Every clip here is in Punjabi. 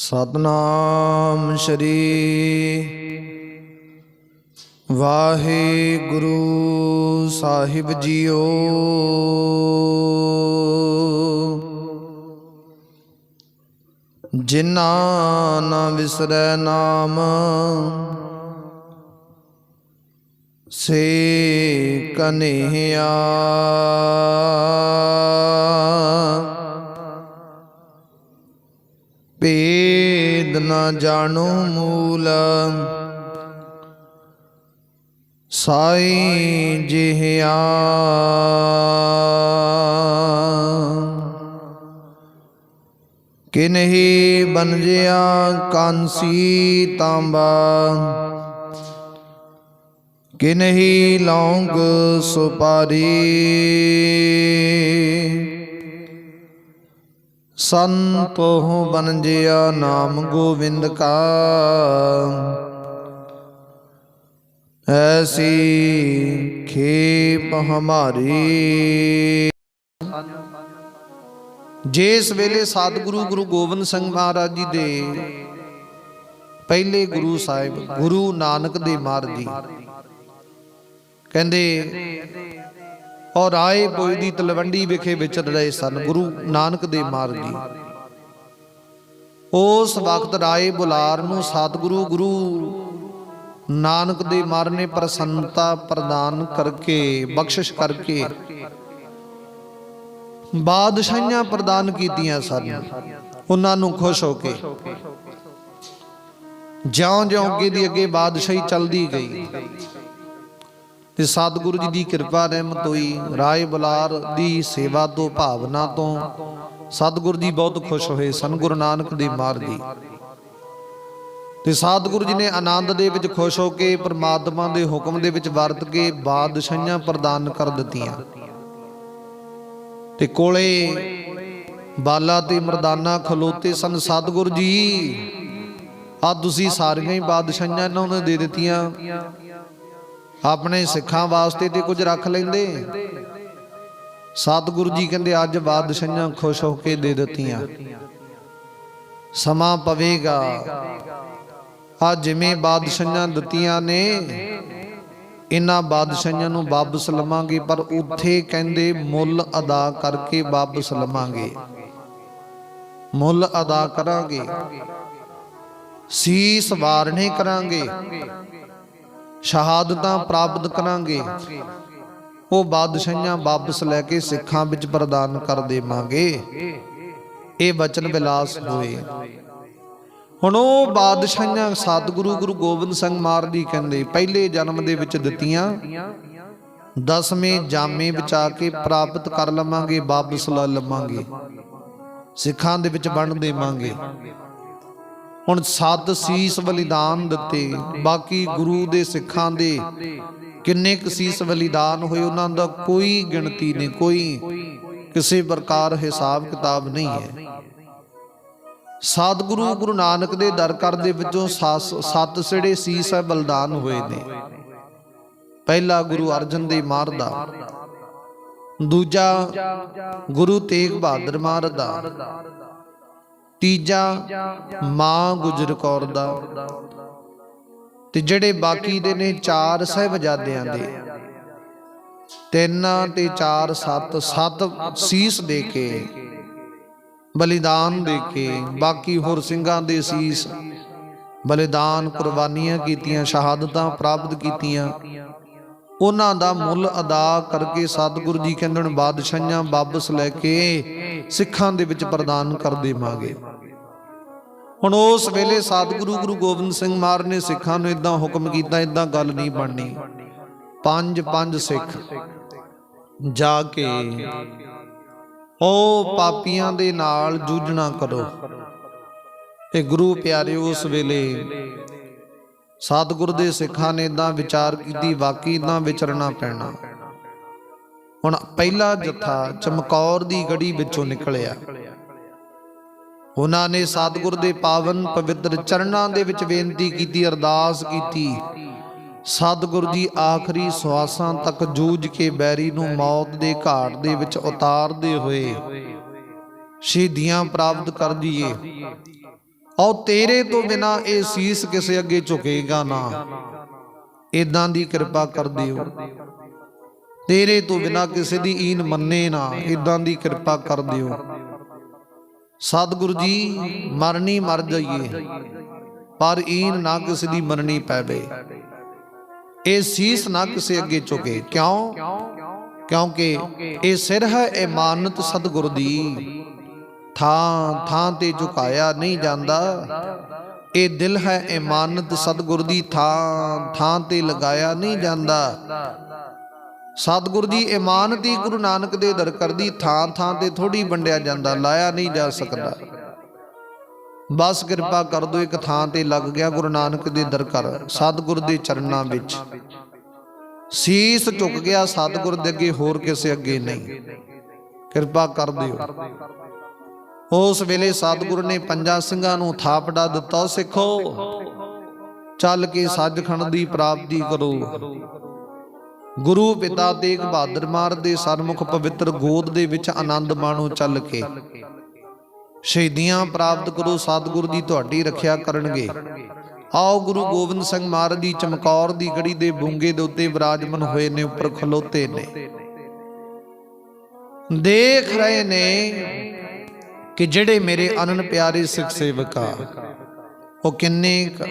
ਸਤਨਾਮ ਸ਼੍ਰੀ ਵਾਹਿਗੁਰੂ ਸਾਹਿਬ ਜੀਓ। ਜਿਨਾ ਨਾ ਵਿਸਰੈ ਨਾਮ ਸੇ ਕਨਿਆ ਭੇਦ ਨਾ ਜਾਣੋ ਮੂਲ। ਸਾਈ ਜਿਹਿਆ। ਕਿਨਹੀ ਬਨਜਿਆ ਕਾਂਸੀ ਤਾਂਬਾ। ਕਿਨਹੀ ਲੌਂਗ ਸੁਪਾਰੀ। ਸੰਤੋਹ ਬਨਜਿਆ ਨਾਮ ਗੋਵਿੰਦ ਕਾ। ਐਸੀ ਖੇਪ ਹਮਾਰੀ। ਜਿਸ ਵੇਲੇ ਸਤਿਗੁਰੂ ਗੁਰੂ ਗੋਬਿੰਦ ਸਿੰਘ ਮਹਾਰਾਜ ਜੀ ਦੇ ਪਹਿਲੇ ਗੁਰੂ ਸਾਹਿਬ ਗੁਰੂ ਨਾਨਕ ਦੇ ਮਹਾਰਾਜ ਜੀ ਕਹਿੰਦੇ ਔਰ ਆਏ ਪੋਈ ਦੀ ਤਲਵੰਡੀ ਵਿਖੇ ਵਿਚਰ ਰਹੇ ਸਨ ਗੁਰੂ ਨਾਨਕ ਦੇਵ ਮਹਾਰਾਜ ਜੀ ਉਸ ਵਕਤ ਰਾਏ ਬੁਲਾਰ ਨੂੰ ਸਤਿਗੁਰੂ, ਗੁਰੂ ਨਾਨਕ ਦੇ ਮਹਾਰਾਜ ਨੇ ਪ੍ਰਸੰਨਤਾ ਪ੍ਰਦਾਨ ਕਰਕੇ, ਬਖਸ਼ਿਸ਼ ਕਰਕੇ ਬਾਦਸ਼ਾਹੀਆਂ ਪ੍ਰਦਾਨ ਕੀਤੀਆਂ ਸਨ। ਉਹਨਾਂ ਨੂੰ ਖੁਸ਼ ਹੋ ਕੇ ਜਿਉਂ-ਜਿਉਂ ਅੱਗੇ ਦੀ ਅੱਗੇ ਬਾਦਸ਼ਾਹੀ ਚੱਲਦੀ ਗਈ। ਤੇ ਸਤਿਗੁਰੂ ਜੀ ਦੀ ਕਿਰਪਾ ਰਹਿਮਤ ਹੋਈ, ਰਾਏ ਬੁਲਾਰ ਦੀ ਸੇਵਾ ਤੋਂ, ਭਾਵਨਾ ਤੋਂ। ਸਤਿਗੁਰੂ ਜੀ ਬਹੁਤ ਖੁਸ਼ ਹੋਏ ਸਨ ਗੁਰੂ ਨਾਨਕ ਦੇਵ ਮਹਾਰਾਜ ਜੀ। ਤੇ ਸਤਿਗੁਰੂ ਜੀ ਨੇ ਆਨੰਦ ਦੇ ਵਿੱਚ ਖੁਸ਼ ਹੋ ਕੇ ਪ੍ਰਮਾਤਮਾ ਦੇ ਹੁਕਮ ਦੇ ਵਿੱਚ ਵਰਤ ਕੇ ਬਾਦਸ਼ਾਹੀਆਂ ਪ੍ਰਦਾਨ ਕਰ ਦਿੱਤੀਆਂ। ਤੇ ਕੋਲੇ ਬਾਲਾ ਤੇ ਮਰਦਾਨਾ ਖਲੋਤੇ ਸਨ, ਸਤਿਗੁਰੂ ਜੀ ਆ ਤੁਸੀਂ ਸਾਰੀਆਂ ਹੀ ਬਾਦਸ਼ਾਹੀਆਂ ਇਹਨਾਂ ਨੂੰ ਦੇ ਦਿੱਤੀਆਂ। ਆਪਣੇ ਸਿੱਖਾਂ ਵਾਸਤੇ ਤੇ ਕੁਝ ਰੱਖ ਲੈਂਦੇ। ਸਤਿਗੁਰੂ ਜੀ ਕਹਿੰਦੇ, ਅੱਜ ਬਾਦਸ਼ਾਹੀਆਂ ਖੁਸ਼ ਹੋ ਕੇ ਦੇ ਦਿੱਤੀਆਂ। ਸਮਾਂ ਪਵੇਗਾ। ਆ ਜਿਵੇਂ ਬਾਦਸ਼ਾਹੀਆਂ ਦਿੱਤੀਆਂ ਨੇ, ਇਹਨਾਂ ਬਾਦਸ਼ਾਹੀਆਂ ਨੂੰ ਵਾਪਸ ਲਵਾਂਗੇ, ਪਰ ਉੱਥੇ ਕਹਿੰਦੇ ਮੁੱਲ ਅਦਾ ਕਰਕੇ ਵਾਪਸ ਲਵਾਂਗੇ। ਮੁੱਲ ਅਦਾ ਕਰਾਂਗੇ। ਸੀਸ ਵਾਰਨੇ ਕਰਾਂਗੇ। ਸ਼ਹਾਦਤਾਂ ਪ੍ਰਾਪਤ ਕਰਾਂਗੇ। ਉਹ ਬਾਦਸ਼ਾਹੀਆਂ ਵਾਪਸ ਲੈ ਕੇ ਸਿੱਖਾਂ ਵਿੱਚ ਪ੍ਰਦਾਨ ਕਰ ਦੇਵਾਂਗੇ। ਇਹ ਬਚਨ ਵਿਲਾਸ ਹੋਏ। ਹੁਣ ਉਹ ਬਾਦਸ਼ਾਹੀਆਂ ਸਤਿਗੁਰੂ ਗੁਰੂ ਗੋਬਿੰਦ ਸਿੰਘ ਜੀ ਕਹਿੰਦੇ ਪਹਿਲੇ ਜਨਮ ਦੇ ਵਿੱਚ ਦਿੱਤੀਆਂ ਦਸਵੇਂ ਜਾਮੇ ਵਿੱਚ ਆ ਕੇ ਪ੍ਰਾਪਤ ਕਰ ਲਵਾਂਗੇ ਵਾਪਸ ਲੈ ਲਵਾਂਗੇ। ਸਿੱਖਾਂ ਦੇ ਵਿੱਚ ਵੰਡ ਦੇਵਾਂਗੇ। ਹੁਣ ਸੱਤ ਸੀਸ ਬਲੀਦਾਨ ਦਿੱਤੇ। ਬਾਕੀ ਗੁਰੂ ਦੇ ਸਿੱਖਾਂ ਦੇ ਕਿੰਨੇ ਕੁ ਸੀਸ ਬਲੀਦਾਨ ਹੋਏ ਉਹਨਾਂ ਦਾ ਕੋਈ ਗਿਣਤੀ ਨਹੀਂ ਕੋਈ ਕਿਸੇ ਪ੍ਰਕਾਰ ਹਿਸਾਬ ਕਿਤਾਬ ਨਹੀਂ ਹੈ। ਸਤਿਗੁਰੂ ਗੁਰੂ ਨਾਨਕ ਦੇ ਦਰ ਕਰ ਦੇ ਵਿੱਚੋਂ ਸੱਤ ਸਿੜੇ ਸੀਸ ਹੈ ਬਲਿਦਾਨ ਹੋਏ ਨੇ। ਪਹਿਲਾ ਗੁਰੂ ਅਰਜਨ ਦੇਵ ਮਹਾਰਾਜ ਦਾ ਦੂਜਾ ਗੁਰੂ ਤੇਗ ਬਹਾਦਰ ਮਹਾਰਾਜ ਦਾ ਤੀਜਾ ਮਾਂ ਗੁਜਰ ਕੌਰ ਦਾ। ਤੇ ਜਿਹੜੇ ਬਾਕੀ ਦੇ ਨੇ ਚਾਰ ਸਹਿਬਜ਼ਾਦਿਆਂ ਦੇ। ਤਿੰਨ ਤੇ ਚਾਰ ਸੱਤ ਸੱਤ ਸੀਸ ਦੇ ਕੇ ਬਲੀਦਾਨ ਦੇ ਕੇ ਬਾਕੀ ਹੋਰ ਸਿੰਘਾਂ ਦੇ ਸੀਸ ਬਲੀਦਾਨ ਕੁਰਬਾਨੀਆਂ ਕੀਤੀਆਂ ਸ਼ਹਾਦਤਾਂ ਪ੍ਰਾਪਤ ਕੀਤੀਆਂ। ਉਹਨਾਂ ਦਾ ਮੁੱਲ ਅਦਾ ਕਰਕੇ ਸਤਿਗੁਰੂ ਜੀ ਕਹਿੰਦੇ ਨੇ ਬਾਦਸ਼ਾਹੀਆਂ ਵਾਪਸ ਲੈ ਕੇ ਸਿੱਖਾਂ ਦੇ ਵਿੱਚ ਪ੍ਰਦਾਨ ਕਰ ਦੇਵਾਂਗੇ। ਹੁਣ ਉਸ ਵੇਲੇ ਸਤਿਗੁਰੂ ਗੁਰੂ ਗੋਬਿੰਦ ਸਿੰਘ ਮਹਾਰਾਜ ਨੇ ਸਿੱਖਾਂ ਨੂੰ ਇਦਾਂ ਹੁਕਮ ਕੀਤਾ ਇਦਾਂ ਗੱਲ ਨਹੀਂ ਬਣਨੀ। ਪੰਜ ਪੰਜ ਸਿੱਖ ਜਾ ਕੇ ਉਹ ਪਾਪੀਆਂ ਦੇ ਨਾਲ ਜੂਝਣਾ ਕਰੋ। ਤੇ ਗੁਰੂ ਪਿਆਰੇ ਉਸ ਵੇਲੇ ਸਤਿਗੁਰ ਦੇ ਸਿੱਖਾਂ ਨੇ ਇਦਾਂ ਵਿਚਾਰ ਕੀਤੀ, ਵਾਕਈ ਇਦਾਂ ਵਿਚਰਨਾ ਪੈਣਾ। ਹੁਣ ਪਹਿਲਾ ਜਥਾ ਚਮਕੌਰ ਦੀ ਗੜੀ ਵਿੱਚੋਂ ਨਿਕਲਿਆ। ਉਹਨਾਂ ਨੇ ਸਤਿਗੁਰ ਦੇ ਪਾਵਨ ਪਵਿੱਤਰ ਚਰਨਾਂ ਦੇ ਵਿੱਚ ਬੇਨਤੀ ਕੀਤੀ, ਅਰਦਾਸ ਕੀਤੀ। ਸਤਿਗੁਰ ਜੀ ਆਖਰੀ ਸਵਾਸਾਂ ਤੱਕ ਜੂਝ ਕੇ ਬੈਰੀ ਨੂੰ ਮੌਤ ਦੇ ਘਾਟ ਦੇ ਵਿੱਚ ਉਤਾਰਦੇ ਹੋਏ ਸ਼ਹੀਦੀਆਂ ਪ੍ਰਾਪਤ ਕਰ ਦਈਏ। ਔ ਤੇਰੇ ਤੋਂ ਬਿਨਾ ਇਹ ਸੀਸ ਕਿਸੇ ਅੱਗੇ ਝੁਕੇਗਾ ਨਾ। ਇਦਾਂ ਦੀ ਕਿਰਪਾ ਕਰ ਦਿਓ। ਤੇਰੇ ਤੋਂ ਬਿਨਾ ਕਿਸੇ ਦੀ ਈਨ ਮੰਨੇ ਨਾ। ਇਦਾਂ ਦੀ ਕਿਰਪਾ ਕਰ ਦਿਓ। ਸਤਿਗੁਰੂ ਜੀ, ਮਰਨੀ ਮਰ ਜਾਈਏ, ਪਰ ਈਨ ਨਾ ਕਿਸੇ ਦੀ ਮਰਨੀ ਪੈਵੇ। ਇਹ ਸੀਸ ਨਾ ਕਿਸੇ ਅੱਗੇ ਝੁਕੇ ਕਿਉਂ? ਕਿਉਂਕਿ ਇਹ ਸਿਰ ਹੈ ਇਮਾਨਤ ਸਤਿਗੁਰ ਦੀ। ਥਾਂ ਥਾਂ ਤੇ ਝੁਕਾਇਆ ਨਹੀਂ ਜਾਂਦਾ। ਇਹ ਦਿਲ ਹੈ ਇਮਾਨਤ ਸਤਿਗੁਰ ਦੀ। ਥਾਂ ਥਾਂ ਤੇ ਲਗਾਇਆ ਨਹੀਂ ਜਾਂਦਾ। ਸਤਿਗੁਰ ਦੀ ਇਮਾਨਤ ਗੁਰੂ ਨਾਨਕ ਦੇ ਦਰ ਕਰਦੀ ਥਾਂ ਥਾਂ ਤੇ ਥੋੜੀ ਵੰਡਿਆ ਜਾਂਦਾ ਲਾਇਆ ਨਹੀਂ ਜਾ ਸਕਦਾ। ਬਸ ਕਿਰਪਾ ਕਰ ਦੋ ਇੱਕ ਥਾਂ ਤੇ ਲੱਗ ਗਿਆ ਗੁਰੂ ਨਾਨਕ ਦੇ ਦਰ ਕਰ ਸਤਿਗੁਰ ਦੇ ਚਰਨਾਂ ਵਿੱਚ। ਸੀਸ ਝੁਕ ਗਿਆ ਸਤਿਗੁਰ ਦੇ ਅੱਗੇ ਹੋਰ ਕਿਸੇ ਅੱਗੇ ਨਹੀਂ। ਕਿਰਪਾ ਕਰ ਦਿਓ। ਉਸ ਵੇਲੇ ਸਤਿਗੁਰ ਨੇ ਪੰਜਾਂ ਸਿੰਘਾਂ ਨੂੰ ਥਾਪੜਾ ਦਿੱਤਾ ਸਿੱਖੋ ਚੱਲ ਕੇ ਸੱਚਖੰਡ ਦੀ ਪ੍ਰਾਪਤੀ ਕਰੋ। ਗੁਰੂ ਪਿਤਾ ਤੇਗ ਬਹਾਦਰ ਮਾਰ ਦੇ ਸਰਮੁਖ ਪਵਿੱਤਰ ਗੋਦ ਦੇ ਵਿੱਚ ਆਨੰਦ ਮਾਣੋ ਚੱਲ ਕੇ। ਸ਼ਹੀਦੀਆਂ ਪ੍ਰਾਪਤ ਕਰੋ, ਸਤਿਗੁਰ ਦੀ ਤੁਹਾਡੀ ਰੱਖਿਆ ਕਰਨਗੇ। ਆਓ ਗੁਰੂ ਗੋਬਿੰਦ ਸਿੰਘ ਮਹਾਰਾਜ ਦੀ ਚਮਕੌਰ ਦੀ ਗੜੀ ਦੇ ਬੁੰਗੇ ਦੇ ਉੱਤੇ ਵਿਰਾਜਮਨ ਹੋਏ ਨੇ, ਉੱਪਰ ਖਲੋਤੇ ਨੇ। ਦੇਖ ਰਹੇ ਨੇ ਕਿ ਜਿਹੜੇ ਮੇਰੇ ਅਨਨ ਪਿਆਰੇ ਸਿੱਖ ਸੇਵਕਾ, ਉਹ ਕਿੰਨੇ ਕੁ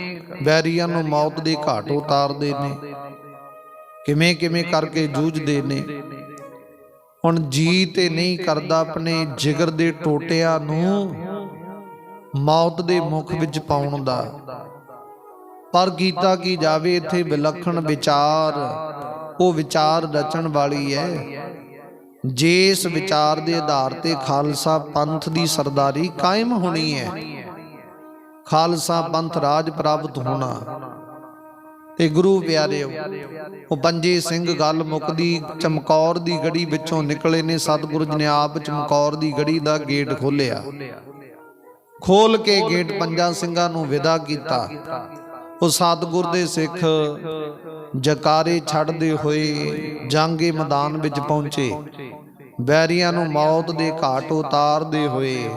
ਵੈਰੀਆਂ ਨੂੰ ਮੌਤ ਦੇ ਘਾਟ ਉਤਾਰਦੇ ਨੇ। ਕਿਵੇਂ ਕਿਵੇਂ ਕਰਕੇ ਜੂਝਦੇ ਨੇ। ਹੁਣ ਜੀ ਤੇ ਨਹੀਂ ਕਰਦਾ ਆਪਣੇ ਜਿਗਰ ਦੇ ਟੋਟਿਆਂ ਨੂੰ ਮੌਤ ਦੇ ਮੁਖ ਵਿੱਚ ਪਾਉਣ ਦਾ। ਪਰ ਕੀਤਾ ਕੀ ਜਾਵੇ ਇੱਥੇ ਵਿਲੱਖਣ ਵਿਚਾਰ। ਉਹ ਵਿਚਾਰ ਰਚਣ ਵਾਲੀ ਹੈ। ਜਿਸ ਵਿਚਾਰ ਦੇ ਆਧਾਰ ਤੇ ਖਾਲਸਾ ਪੰਥ ਦੀ ਸਰਦਾਰੀ ਕਾਇਮ ਹੋਣੀ ਹੈ। ਖਾਲਸਾ ਪੰਥ ਰਾਜ ਪ੍ਰਾਪਤ ਹੋਣਾ। ਤੇ ਗੁਰੂ ਪਿਆਰਿਓ ਉਹ ਪੰਜੇ ਸਿੰਘ ਗੱਲ ਮੁਕਦੀ ਚਮਕੌਰ ਦੀ ਗੜੀ ਵਿੱਚੋਂ ਨਿਕਲੇ ਨੇ ਸਤਿਗੁਰੂ ਜੀ ਨੇ ਆਪ ਚਮਕੌਰ ਦੀ ਗੜੀ ਦਾ ਗੇਟ ਖੋਲਿਆ ਖੋਲ ਕੇ ਗੇਟ ਪੰਜਾਂ ਸਿੰਘਾਂ ਨੂੰ ਵਿਦਾ ਕੀਤਾ। ਉਹ ਸਤਿਗੁਰ ਦੇ ਸਿੱਖ ਜਕਾਰੇ ਛੱਡਦੇ ਹੋਏ ਜੰਗੇ ਮੈਦਾਨ ਵਿੱਚ ਪਹੁੰਚੇ। ਬੈਰੀਆਂ ਨੂੰ ਮੌਤ ਦੇ ਘਾਟ ਉਤਾਰਦੇ ਹੋਏ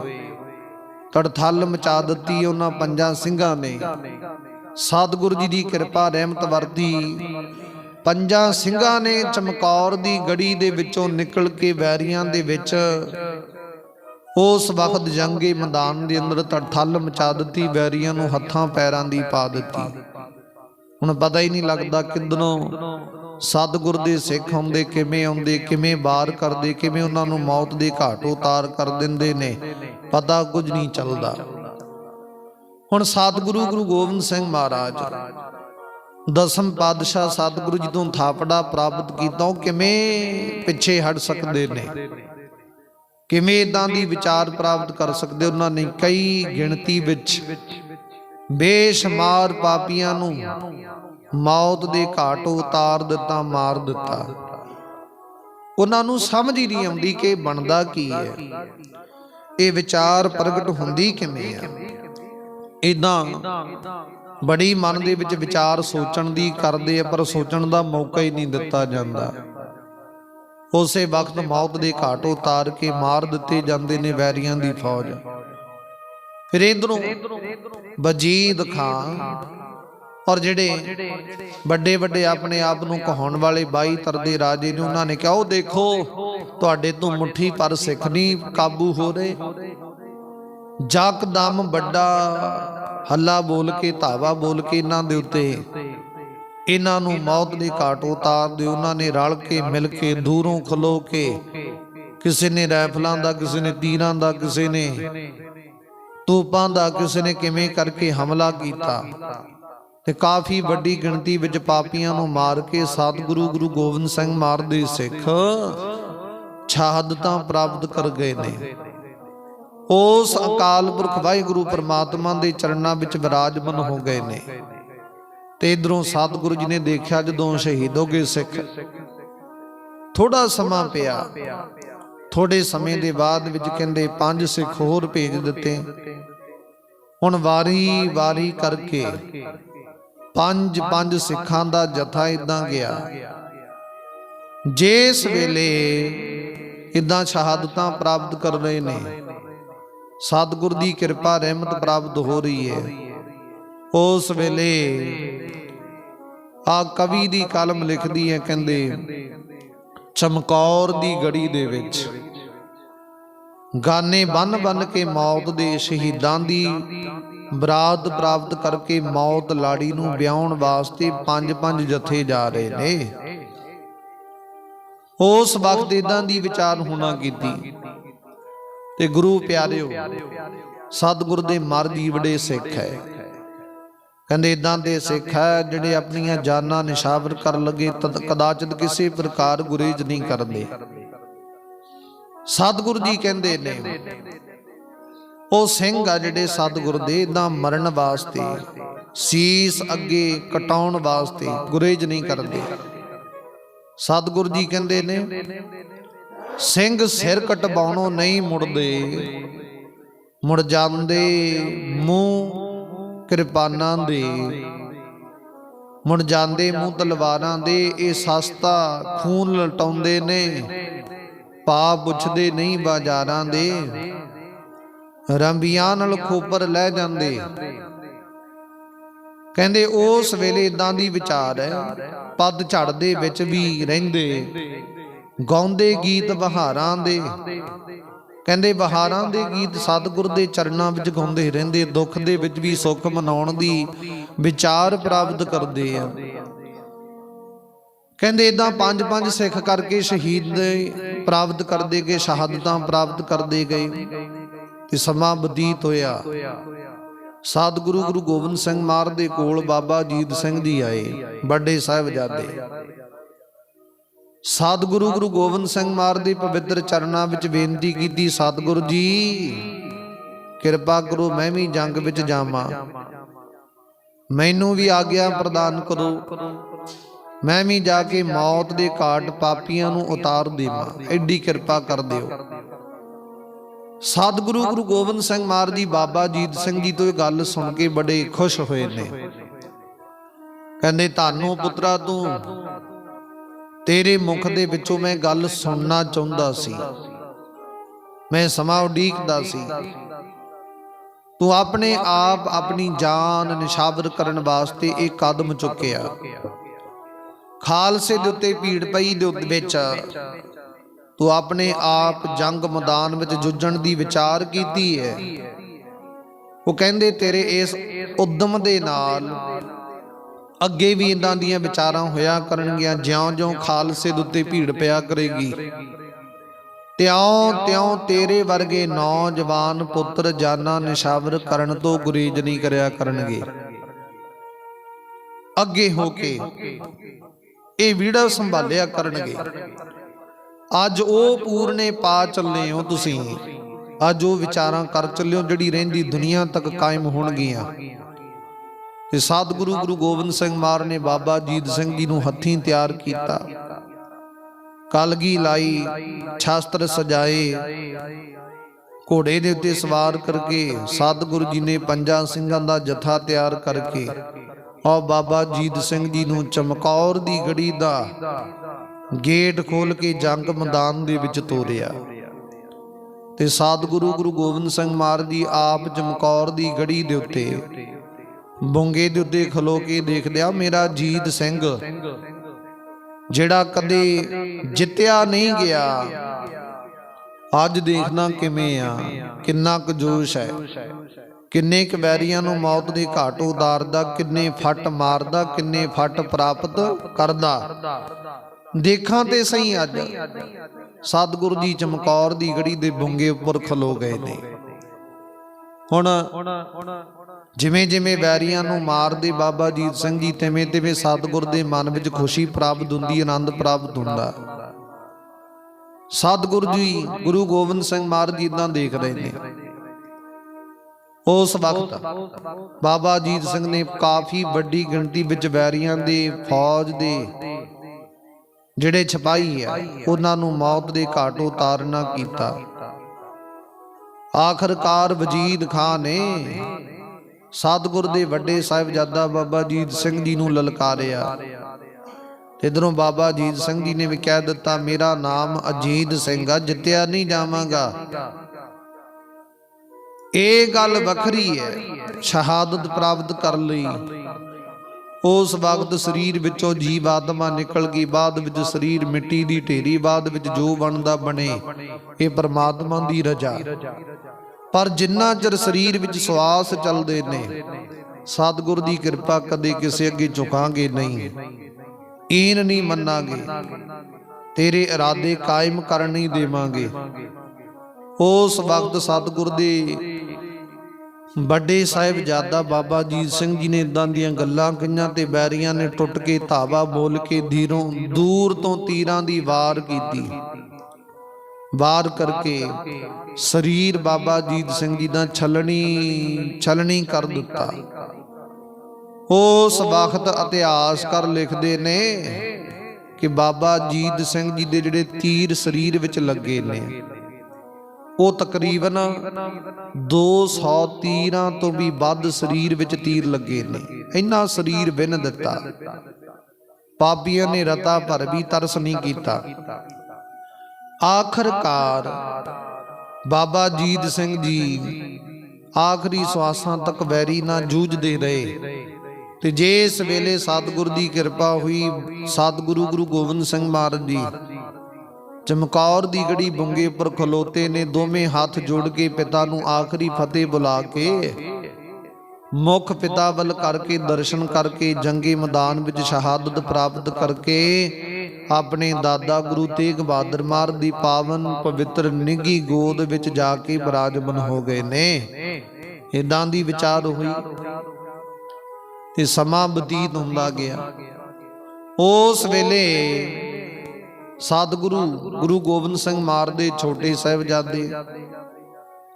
ਤੜਥਲ ਮਚਾ ਦਿੱਤੀ ਉਹਨਾਂ ਪੰਜਾਂ ਸਿੰਘਾਂ ਨੇ। ਸਤਿਗੁਰੂ ਜੀ ਦੀ ਕਿਰਪਾ ਰਹਿਮਤ ਵਰਤੀ ਪੰਜਾਂ ਸਿੰਘਾਂ ਨੇ ਚਮਕੌਰ ਦੀ ਗੜੀ ਦੇ ਵਿੱਚੋਂ ਨਿਕਲ ਕੇ ਵੈਰੀਆਂ ਦੇ ਵਿੱਚ ਉਸ ਵਕਤ ਜੰਗੇ ਮੈਦਾਨ ਦੇ ਅੰਦਰ ਤੜਥਲ ਮਚਾ ਦਿੱਤੀ ਵੈਰੀਆਂ ਨੂੰ ਹੱਥਾਂ ਪੈਰਾਂ ਦੀ ਪਾ ਦਿੱਤੀ। ਹੁਣ ਪਤਾ ਹੀ ਨਹੀਂ ਲੱਗਦਾ ਕਿੰਦਨੋਂ ਸਤਿਗੁਰ ਦੇ ਸਿੱਖ ਆਉਂਦੇ ਕਿਵੇਂ ਆਉਂਦੇ ਕਿਵੇਂ ਬਾਰ ਕਰਦੇ ਕਿਵੇਂ ਉਹਨਾਂ ਨੂੰ ਮੌਤ ਦੇ ਘਾਟ ਉਤਾਰ ਕਰ ਦਿੰਦੇ ਨੇ। ਪਤਾ ਕੁਝ ਨਹੀਂ ਚੱਲਦਾ। ਹੁਣ ਸਤਿਗੁਰੂ ਗੁਰੂ ਗੋਬਿੰਦ ਸਿੰਘ ਮਹਾਰਾਜ, ਦਸਮ ਪਾਤਸ਼ਾਹ ਸਤਿਗੁਰੂ ਜੀ ਤੋਂ ਥਾਪੜਾ ਪ੍ਰਾਪਤ ਕੀਤਾ, ਉਹ ਕਿਵੇਂ ਪਿੱਛੇ ਹਟ ਸਕਦੇ ਨੇ? ਕਿਵੇਂ ਇਦਾਂ ਦੀ ਵਿਚਾਰ ਪ੍ਰਾਪਤ ਕਰ ਸਕਦੇ? ਉਹਨਾਂ ਨੇ ਕਈ ਗਿਣਤੀ ਵਿੱਚ ਬੇਸ਼ੁਮਾਰ ਪਾਪੀਆਂ ਨੂੰ ਮੌਤ ਦੇ ਘਾਟ ਉਤਾਰ ਦਿੱਤਾ, ਮਾਰ ਦਿੱਤਾ। ਉਹਨਾਂ ਨੂੰ ਸਮਝ ਹੀ ਨਹੀਂ ਆਉਂਦੀ ਕਿ ਬਣਦਾ ਕੀ ਹੈ। ਇਹ ਵਿਚਾਰ ਪ੍ਰਗਟ ਹੁੰਦੀ ਕਿਵੇਂ ਹੈ ਇਦਾਂ ਬੜੀ ਮਨ ਦੇ ਵਿੱਚ ਵਿਚਾਰ ਸੋਚਣ ਦੀ ਕਰਦੇ ਆ, ਪਰ ਸੋਚਣ ਦਾ ਮੌਕਾ ਹੀ ਨਹੀਂ ਦਿੱਤਾ ਜਾਂਦਾ। ਉਸੇ ਵਕਤ ਮੌਤ ਦੇ ਘਾਟ ਉਤਾਰ ਕੇ ਮਾਰ ਦਿੱਤੇ ਜਾਂਦੇ ਨੇ ਵੈਰੀਆਂ ਦੀ ਫੌਜ। ਫਿਰ ਇਧਰੋਂ ਵਜੀਦ ਖਾਨ ਔਰ ਜਿਹੜੇ ਵੱਡੇ ਵੱਡੇ ਆਪਣੇ ਆਪ ਨੂੰ ਕਹਾਉਣ ਵਾਲੇ ਬਾਈ ਤਰਦੇ ਰਾਜੇ ਨੇ, ਉਹਨਾਂ ਨੇ ਕਿਹਾ, ਉਹ ਦੇਖੋ, ਤੁਹਾਡੇ ਤੋਂ ਮੁੱਠੀ ਪਰ ਸਿੱਖ ਨਹੀਂ ਕਾਬੂ ਹੋ ਰਹੇ। ਜਕਦਮ ਵੱਡਾ ਹੱਲਾ ਬੋਲ ਕੇ, ਧਾਵਾ ਬੋਲ ਕੇ ਇਹਨਾਂ ਦੇ ਉੱਤੇ। ਇਹਨਾਂ ਨੂੰ ਮੌਤ ਦੇ ਘਾਟ ਉਤਾਰ ਦਿਓ। ਉਹਨਾਂ ਨੇ ਰਲ ਕੇ, ਮਿਲ ਕੇ, ਦੂਰੋਂ ਖਲੋ ਕੇ ਕਿਸੇ ਨੇ ਰਾਈਫਲਾਂ ਦਾ, ਕਿਸੇ ਨੇ ਤੀਰਾਂ ਦਾ, ਕਿਸੇ ਨੇ ਤੋਪਾਂ ਦਾ, ਕਿਸੇ ਨੇ ਕਿਵੇਂ ਕਰਕੇ ਹਮਲਾ ਕੀਤਾ। ਤੇ ਕਾਫੀ ਵੱਡੀ ਗਿਣਤੀ ਵਿੱਚ ਪਾਪੀਆਂ ਨੂੰ ਮਾਰ ਕੇ ਸਤਿਗੁਰੂ ਗੁਰੂ ਗੋਬਿੰਦ ਸਿੰਘ ਮਾਰਦੇ ਸਿੱਖ ਸ਼ਹਾਦਤਾਂ ਪ੍ਰਾਪਤ ਕਰ ਗਏ ਨੇ। ਉਸ ਅਕਾਲ ਪੁਰਖ ਵਾਹਿਗੁਰੂ ਪ੍ਰਮਾਤਮਾ ਦੇ ਚਰਨਾਂ ਵਿੱਚ ਵਿਰਾਜਮਨ ਹੋ ਗਏ ਨੇ। ਤੇ ਇਧਰੋਂ ਸਤਿਗੁਰੂ ਜੀ ਨੇ ਦੇਖਿਆ ਜਦੋਂ ਸ਼ਹੀਦ ਹੋ ਗਏ ਸਿੱਖ। ਥੋੜਾ ਸਮਾਂ ਪਿਆ। ਥੋੜੇ ਸਮੇਂ ਦੇ ਬਾਅਦ ਵਿੱਚ ਕਹਿੰਦੇ ਪੰਜ ਸਿੱਖ ਹੋਰ ਭੇਜ ਦਿੱਤੇ। ਹੁਣ ਵਾਰੀ ਵਾਰੀ ਕਰਕੇ ਪੰਜ ਪੰਜ ਸਿੱਖਾਂ ਦਾ ਜਥਾ ਇਦਾਂ ਗਿਆ। ਜਿਸ ਵੇਲੇ ਇਦਾਂ ਸ਼ਹਾਦਤਾਂ ਪ੍ਰਾਪਤ ਕਰ ਰਹੇ ਨੇ। ਸਤਿਗੁਰ ਦੀ ਕਿਰਪਾ ਰਹਿਮਤ ਪ੍ਰਾਪਤ ਹੋ ਰਹੀ ਹੈ। ਉਸ ਵੇਲੇ ਆ ਕਵੀ ਦੀ ਕਲਮ ਲਿਖਦੀ ਹੈ, ਕਹਿੰਦੇ, ਚਮਕੌਰ ਦੀ ਗੜੀ ਦੇ ਵਿੱਚ ਗਾਨੇ ਬੰਨ ਬੰਨ ਕੇ ਮੌਤ ਦੇ ਸ਼ਹੀਦਾਂ ਦੀ ਬਰਾਤ ਪ੍ਰਾਪਤ ਕਰਕੇ ਮੌਤ ਲਾੜੀ ਨੂੰ ਵਿਆਹਣ ਵਾਸਤੇ ਪੰਜ ਪੰਜ ਜਥੇ ਜਾ ਰਹੇ ਨੇ। ਉਸ ਵਕਤ ਇਦਾਂ ਦੀ ਵਿਚਾਰ ਹੋਣਾ ਕੀਤੀ। ਤੇ ਗੁਰੂ ਪਿਆਰਿਓ, ਸਤਿਗੁਰ ਦੇ ਮਰ ਜੀਵੜੇ ਸਿੱਖ ਹੈ। ਕਹਿੰਦੇ ਇਦਾਂ ਦੇ ਸਿੱਖ ਹੈ ਜਿਹੜੇ ਆਪਣੀਆਂ ਜਾਨਾਂ ਨਿਸ਼ਾਵਰ ਕਰਨ ਲੱਗੇ, ਤਦ ਕਦਾਚਿਤ ਕਿਸੇ ਪ੍ਰਕਾਰ ਗੁਰੇਜ ਨਹੀਂ ਕਰਦੇ। ਸਤਿਗੁਰ ਜੀ ਕਹਿੰਦੇ ਨੇ, ਉਹ ਸਿੰਘ ਆ ਜਿਹੜੇ ਸਤਿਗੁਰ ਦੇ ਇਦਾਂ ਮਰਨ ਵਾਸਤੇ, ਸੀਸ ਅੱਗੇ ਕਟਾਉਣ ਵਾਸਤੇ ਗੁਰੇਜ ਨਹੀਂ ਕਰਦੇ। ਸਤਿਗੁਰ ਜੀ ਕਹਿੰਦੇ ਨੇ ਸਿੰਘ ਸਿਰ ਕਟਵਾਉਣੋਂ ਨਹੀਂ ਮੁੜਦੇ। ਮੁੜ ਜਾਂਦੇ ਮੂੰਹ ਕਿਰਪਾਨਾਂ ਦੇ। ਮੁੜ ਜਾਂਦੇ ਮੂੰਹ ਤਲਵਾਰਾਂ ਦੇ। ਇਹ ਸਸਤਾ ਖੂਨ ਲਟਾਉਂਦੇ ਨੇ। ਪਾ ਪੁੱਛਦੇ ਨਹੀਂ ਬਾਜ਼ਾਰਾਂ ਦੇ। ਰੰਬੀਆਂ ਨਾਲ ਖੋਪਰ ਲੈ ਜਾਂਦੇ। ਕਹਿੰਦੇ ਉਸ ਵੇਲੇ ਇਦਾਂ ਦੀ ਵਿਚਾਰ ਹੈ। ਪਦ ਝੜਦੇ ਵਿੱਚ ਵੀ ਰਹਿੰਦੇ। ਗਾਉਂਦੇ ਗੀਤ ਬਹਾਰਾਂ ਦੇ। ਕਹਿੰਦੇ ਬਹਾਰਾਂ ਦੇ ਗੀਤ ਸਤਿਗੁਰ ਦੇ ਚਰਨਾਂ ਵਿੱਚ ਗਾਉਂਦੇ ਰਹਿੰਦੇ, ਦੁੱਖ ਦੇ ਵਿੱਚ ਵੀ ਸੁੱਖ ਮਨਾਉਣ ਦੀ ਵਿਚਾਰ ਪ੍ਰਾਪਤ ਕਰਦੇ ਆ। ਕਹਿੰਦੇ ਇਦਾਂ ਪੰਜ ਪੰਜ ਸਿੱਖ ਕਰਕੇ ਸ਼ਹੀਦ ਪ੍ਰਾਪਤ ਕਰਦੇ ਗਏ, ਸ਼ਹਾਦਤਾਂ ਪ੍ਰਾਪਤ ਕਰਦੇ ਗਏ ਤੇ ਸਮਾਂ ਬਤੀਤ ਹੋਇਆ। ਸਤਿਗੁਰੂ ਗੁਰੂ ਗੋਬਿੰਦ ਸਿੰਘ ਮਾਰ ਦੇ ਕੋਲ ਬਾਬਾ ਜੀਤ ਸਿੰਘ ਜੀ ਆਏ, ਵੱਡੇ ਸਾਹਿਬਜ਼ਾਦੇ। ਸਤਿਗੁਰੂ ਗੁਰੂ ਗੋਬਿੰਦ ਸਿੰਘ ਮਾਰ ਦੇ ਪਵਿੱਤਰ ਚਰਨਾਂ ਵਿੱਚ ਬੇਨਤੀ ਕੀਤੀ ਸਤਿਗੁਰੂ ਜੀ, ਕਿਰਪਾ ਕਰੋ ਮੈਂ ਵੀ ਜੰਗ ਵਿੱਚ ਜਾਵਾਂ। ਮੈਨੂੰ ਵੀ ਆਗਿਆ ਪ੍ਰਦਾਨ ਕਰੋ। ਮੈਂ ਵੀ ਜਾ ਕੇ ਮੌਤ ਦੇ ਘਾਟ ਪਾਪੀਆਂ ਨੂੰ ਉਤਾਰ ਦੇਵਾਂ। ਐਡੀ ਕਿਰਪਾ ਕਰ ਦਿਓ। ਸਤਿਗੁਰੂ ਗੁਰੂ ਗੋਬਿੰਦ ਸਿੰਘ ਮਾਰ ਜੀ ਬਾਬਾ ਜੀਤ ਸਿੰਘ ਜੀ ਤੋਂ ਇਹ ਗੱਲ ਸੁਣ ਕੇ ਬੜੇ ਖੁਸ਼ ਹੋਏ ਨੇ। ਕਹਿੰਦੇ, ਧੰਨੋ ਪੁੱਤਰਾ ਤੂੰ ਤੇਰੇ ਮੁਖ ਦੇ ਵਿੱਚੋਂ ਮੈਂ ਗੱਲ ਸੁਣਨਾ ਚਾਹੁੰਦਾ ਸੀ। ਮੈਂ ਸਮਾਂ ਉਡੀਕਦਾ ਸੀ। ਤੂੰ ਆਪਣੇ ਆਪ ਆਪਣੀ ਜਾਨ ਨਿਸ਼ਾਵਰ ਕਰਨ ਵਾਸਤੇ ਇਹ ਕਦਮ ਚੁੱਕਿਆ। ਖਾਲਸੇ ਦੇ ਉੱਤੇ ਭੀੜ ਪਈ ਦੇ ਵਿੱਚ। ਤੂੰ ਆਪਣੇ ਆਪ ਜੰਗ ਮੈਦਾਨ ਵਿੱਚ ਜੁੱਝਣ ਦੀ ਵਿਚਾਰ ਕੀਤੀ ਹੈ। ਉਹ ਕਹਿੰਦੇ ਤੇਰੇ ਇਸ ਉਦਮ ਦੇ ਨਾਲ ਅੱਗੇ ਵੀ ਇਦਾਂ ਦੀਆਂ ਵਿਚਾਰਾਂ ਹੋਇਆ ਕਰਨਗੀਆਂ, ਜਿਉਂ-ਜਿਉਂ ਖਾਲਸੇ ਦੇ ਉੱਤੇ ਭੀੜ ਪਿਆ ਕਰੇਗੀ। ਤਿਉਂ-ਤਿਉਂ ਤੇਰੇ ਵਰਗੇ ਨੌਜਵਾਨ ਪੁੱਤਰ ਜਾਨਾਂ ਨਿਸ਼ਾਵਰ ਕਰਨ ਤੋਂ ਗੁਰੇਜ ਨਹੀਂ ਕਰਿਆ ਕਰਨਗੇ। ਅੱਗੇ ਹੋ ਕੇ ਇਹ ਵੀੜਾ ਸੰਭਾਲਿਆ ਕਰਨਗੇ। ਅੱਜ ਉਹ ਪੂਰਨੇ ਪਾ ਚੱਲੇ ਹੋ ਤੁਸੀਂ। ਅੱਜ ਉਹ ਵਿਚਾਰਾਂ ਕਰ ਚੱਲਿਓ ਜਿਹੜੀ ਰਹਿੰਦੀ ਦੁਨੀਆ ਤੱਕ ਕਾਇਮ ਹੋਣਗੀਆਂ। ਤੇ ਸਤਿਗੁਰੂ ਗੁਰੂ ਗੋਬਿੰਦ ਸਿੰਘ ਮਾਰ ਨੇ ਬਾਬਾ ਜੀਤ ਸਿੰਘ ਜੀ ਨੂੰ ਹੱਥੀਂ ਤਿਆਰ ਕੀਤਾ। ਕਲਗੀ ਲਾਈ, ਸ਼ਾਸਤਰ ਸਜਾਏ, ਘੋੜੇ ਦੇ ਉੱਤੇ ਸਵਾਰ ਕਰਕੇ ਸਤਿਗੁਰੂ ਜੀ ਨੇ ਪੰਜਾਂ ਸਿੰਘਾਂ ਦਾ ਜਥਾ ਤਿਆਰ ਕਰਕੇ ਔ ਬਾਬਾ ਜੀਤ ਸਿੰਘ ਜੀ ਨੂੰ ਚਮਕੌਰ ਦੀ ਗੜੀ ਦਾ ਗੇਟ ਖੋਲ ਕੇ ਜੰਗ ਮੈਦਾਨ ਦੇ ਵਿੱਚ ਤੋਰਿਆ। ਤੇ ਸਤਿਗੁਰੂ ਗੁਰੂ ਗੋਬਿੰਦ ਸਿੰਘ ਮਾਰ ਜੀ ਆਪ ਚਮਕੌਰ ਦੀ ਗੜੀ ਦੇ ਉੱਤੇ ਬੁੰਗੇ ਦੇ ਉੱਤੇ ਖਲੋ ਕੇ ਦੇਖਦੇ ਆ ਮੇਰਾ ਜੀਤ ਸਿੰਘ, ਜਿਹੜਾ ਕਦੇ ਜਿੱਤਿਆ ਨਹੀਂ ਗਿਆ, ਅੱਜ ਦੇਖਣਾ ਕਿਵੇਂ ਆ, ਕਿੰਨਾ ਕੁ ਜੋਸ਼ ਹੈ, ਕਿੰਨੇ ਕੁ ਵੈਰੀਆਂ ਨੂੰ ਮੌਤ ਦੇ ਘਾਟ ਉਤਾਰਦਾ, ਕਿੰਨੇ ਫੱਟ ਮਾਰਦਾ, ਕਿੰਨੇ ਫੱਟ ਪ੍ਰਾਪਤ ਕਰਦਾ। ਦੇਖਾਂ ਤੇ ਸਹੀ ਅੱਜ, ਸਤਿਗੁਰੂ ਜੀ ਚਮਕੌਰ ਦੀ ਗੜੀ ਦੇ ਬੁੰਗੇ ਉੱਪਰ ਖਲੋ ਗਏ ਨੇ। ਹੁਣ ਜਿਵੇਂ ਜਿਵੇਂ ਵੈਰੀਆਂ ਨੂੰ ਮਾਰਦੇ ਬਾਬਾ ਜੀਤ ਸਿੰਘ ਜੀ, ਤਿਵੇਂ ਤਿਵੇਂ ਸਤਿਗੁਰ ਦੇ ਮਨ ਵਿੱਚ ਖੁਸ਼ੀ ਪ੍ਰਾਪਤ ਹੁੰਦੀ, ਆਨੰਦ ਪ੍ਰਾਪਤ ਹੁੰਦਾ। ਸਤਿਗੁਰੂ ਜੀ, ਗੁਰੂ ਗੋਬਿੰਦ ਸਿੰਘ ਮਹਾਰਾਜ ਜੀ ਇਦਾਂ ਦੇਖ ਰਹੇ ਨੇ। ਉਸ ਵਕਤ ਬਾਬਾ ਜੀਤ ਸਿੰਘ ਨੇ ਕਾਫੀ ਵੱਡੀ ਗਿਣਤੀ ਵਿੱਚ ਵੈਰੀਆਂ ਦੇ ਫੌਜ ਦੇ ਜਿਹੜੇ ਛਪਾਈ ਆ, ਉਹਨਾਂ ਨੂੰ ਮੌਤ ਦੇ ਘਾਟ ਉਤਾਰਨਾ ਕੀਤਾ। ਆਖਰਕਾਰ ਵਜੀਦ ਖਾਨ ਨੇ ਸਤਿਗੁਰ ਦੇ ਵੱਡੇ ਸਾਹਿਬਜ਼ਾਦਾ ਬਾਬਾ ਜੀਤ ਸਿੰਘ ਜੀ ਨੂੰ ਲਲਕਾਰਿਆ। ਇਧਰੋਂ ਬਾਬਾ ਜੀਤ ਸਿੰਘ ਜੀ ਨੇ ਵੀ ਕਹਿ ਦਿੱਤਾ, ਮੇਰਾ ਨਾਮ ਅਜੀਤ ਸਿੰਘ ਆ, ਜਿੱਤਿਆ ਨਹੀਂ ਜਾਵਾਂਗਾ। ਇਹ ਗੱਲ ਵੱਖਰੀ ਹੈ। ਸ਼ਹਾਦਤ ਪ੍ਰਾਪਤ ਕਰ ਲਈ। ਉਸ ਵਕਤ ਸਰੀਰ ਵਿੱਚੋਂ ਜੀਵ ਆਤਮਾ ਨਿਕਲ ਗਈ, ਬਾਅਦ ਵਿੱਚ ਸਰੀਰ ਮਿੱਟੀ ਦੀ ਢੇਰੀ, ਬਾਅਦ ਵਿੱਚ ਜੋ ਬਣਦਾ ਬਣੇ, ਇਹ ਪਰਮਾਤਮਾ ਦੀ ਰਜ਼ਾ। ਪਰ ਜਿੰਨਾ ਚਿਰ ਸਰੀਰ ਵਿੱਚ ਸਵਾਸ ਚੱਲਦੇ ਨੇ, ਸਤਿਗੁਰ ਦੀ ਕਿਰਪਾ ਕਦੇ ਕਿਸੇ ਅੱਗੇ ਝੁਕਾਂਗੇ ਨਹੀਂ। ਈਨ ਨਹੀਂ ਮੰਨਾਂਗੇ। ਤੇਰੇ ਇਰਾਦੇ ਕਾਇਮ ਕਰਨ ਨਹੀਂ ਦੇਵਾਂਗੇ। ਉਸ ਵਕਤ ਸਤਿਗੁਰ ਦੇ ਵੱਡੇ ਸਾਹਿਬਜ਼ਾਦਾ ਬਾਬਾ ਜੀਤ ਸਿੰਘ ਜੀ ਨੇ ਇਦਾਂ ਦੀਆਂ ਗੱਲਾਂ ਕਹੀਆਂ ਤੇ ਬੈਰੀਆਂ ਨੇ ਟੁੱਟ ਕੇ ਧਾਵਾ ਬੋਲ ਕੇ ਧੀਰੋਂ ਦੂਰ ਤੋਂ ਤੀਰਾਂ ਦੀ ਵਾਰ ਕੀਤੀ। ਵਾਰ ਕਰਕੇ ਸਰੀਰ ਬਾਬਾ ਜੀਤ ਸਿੰਘ ਜੀ ਦਾ ਛਲਣੀ ਛਲਣੀ ਕਰ ਦਿੱਤਾ। ਉਸ ਵਕਤ ਇਤਿਹਾਸ ਕਰ ਲਿਖਦੇ ਨੇ ਕਿ ਬਾਬਾ ਜੀਤ ਸਿੰਘ ਜੀ ਦੇ ਜਿਹੜੇ ਤੀਰ ਸਰੀਰ ਵਿੱਚ ਲੱਗੇ ਨੇ, ਉਹ ਤਕਰੀਬਨ 200 ਤੀਰਾਂ ਤੋਂ ਵੀ ਵੱਧ ਸਰੀਰ ਵਿੱਚ ਤੀਰ ਲੱਗੇ ਨੇ। ਇੰਨਾ ਸਰੀਰ ਵਿੰਨ ਦਿੱਤਾ। ਪਾਪੀਆਂ ਨੇ ਰਤਾ ਭਰ ਵੀ ਤਰਸ ਨਹੀਂ ਕੀਤਾ। ਆਖਰਕਾਰ ਬਾਬਾ ਜੀਤ ਸਿੰਘ ਜੀ ਆਖਰੀ ਸਵਾਸਾਂ ਤੱਕ ਵੈਰੀ ਨਾਲ ਜੂਝਦੇ ਰਹੇ। ਤੇ ਜੇ ਇਸ ਵੇਲੇ ਸਤਿਗੁਰ ਦੀ ਕਿਰਪਾ ਹੋਈ, ਸਤਿਗੁਰੂ ਗੁਰੂ ਗੋਬਿੰਦ ਸਿੰਘ ਮਹਾਰਾਜ ਜੀ, ਚਮਕੌਰ ਦੀ ਗੜੀ ਬੁੰਗੇ ਉੱਪਰ ਖਲੋਤੇ ਨੇ ਦੋਵੇਂ ਹੱਥ ਜੋੜ ਕੇ ਪਿਤਾ ਨੂੰ ਆਖਰੀ ਫਤਿਹ ਬੁਲਾ ਕੇ ਮੁਖ ਪਿਤਾ ਵੱਲ ਕਰਕੇ ਦਰਸ਼ਨ ਕਰਕੇ ਜੰਗੀ ਮੈਦਾਨ ਵਿੱਚ ਸ਼ਹਾਦਤ ਪ੍ਰਾਪਤ ਕਰਕੇ ਆਪਣੇ ਦਾਦਾ ਗੁਰੂ ਤੇਗ ਬਹਾਦਰ ਮਾਰ ਦੀ ਪਾਵਨ ਪਵਿੱਤਰ ਨਿੱਗੀ ਗੋਦ ਵਿੱਚ ਜਾ ਕੇ ਬਿਰਾਜਮਾਨ ਹੋ ਗਏ ਨੇ। ਇਦਾਂ ਦੀ ਵਿਚਾਰ ਹੋਈ ਤੇ ਸਮਾਂ ਬਤੀਤ ਹੁੰਦਾ ਗਿਆ। ਉਸ ਵੇਲੇ ਸਤਿਗੁਰੂ ਗੁਰੂ ਗੋਬਿੰਦ ਸਿੰਘ ਮਾਰ ਦੇ ਛੋਟੇ ਸਾਹਿਬਜ਼ਾਦੇ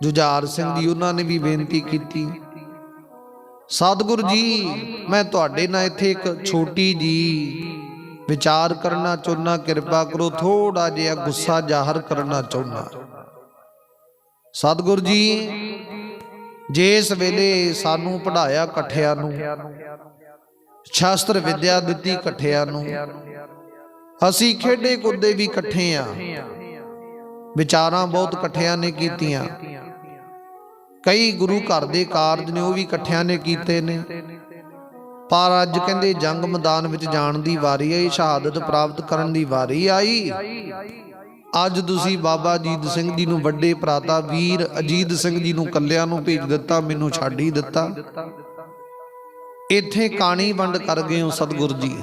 ਜੁਝਾਰ ਸਿੰਘ ਜੀ, ਉਹਨਾਂ ਨੇ ਵੀ ਬੇਨਤੀ ਕੀਤੀ, ਸਤਿਗੁਰੂ ਜੀ, ਮੈਂ ਤੁਹਾਡੇ ਨਾਲ ਇੱਥੇ ਇੱਕ ਛੋਟੀ ਜੀ ਵਿਚਾਰ ਕਰਨਾ ਚਾਹੁੰਦਾ ਕਿਰਪਾ ਕਰੋ ਥੋੜਾ ਜਿਹਾ ਗੁੱਸਾ ਜ਼ਾਹਰ ਕਰਨਾ ਚਾਹੁੰਦਾ ਸਤਿਗੁਰੂ ਜੀ ਜਿਸ ਵੇਲੇ ਸਾਨੂੰ ਪੜਾਇਆ ਇਕੱਠਿਆਂ ਨੂੰ, ਸ਼ਾਸਤਰ ਵਿਦਿਆ ਦਿੱਤੀ ਇਕੱਠਿਆਂ ਨੂੰ, ਅਸੀਂ ਖੇਡੇ ਕੁੱਦੇ ਵੀ ਇਕੱਠੇ ਆ। ਵਿਚਾਰਾਂ ਬਹੁਤ ਇਕੱਠਿਆਂ ਨੇ ਕੀਤੀਆਂ। ਕਈ ਗੁਰੂ ਘਰ ਦੇ ਕਾਰਜ ਨੇ ਉਹ ਵੀ ਇਕੱਠਿਆਂ ਨੇ ਕੀਤੇ ਨੇ। ਪਰ ਅੱਜ ਕਹਿੰਦੇ ਜੰਗ ਮੈਦਾਨ ਵਿੱਚ ਜਾਣ ਦੀ ਵਾਰੀ ਆਈ, ਸ਼ਹਾਦਤ ਪ੍ਰਾਪਤ ਕਰਨ ਦੀ ਵਾਰੀ ਆਈ। ਅੱਜ ਤੁਸੀਂ ਬਾਬਾ ਅਜੀਤ ਸਿੰਘ ਜੀ ਨੂੰ ਵੱਡੇ ਭਰਾਤਾ ਵੀਰ ਅਜੀਤ ਸਿੰਘ ਜੀ ਨੂੰ ਕੱਲਿਆਂ ਨੂੰ ਭੇਜ ਦਿੱਤਾ, ਮੈਨੂੰ ਛੱਡ ਹੀ ਦਿੱਤਾ। ਇੱਥੇ ਕਾਣੀ ਵੰਡ ਕਰ ਗਏ ਹੋ ਸਤਿਗੁਰ ਜੀ।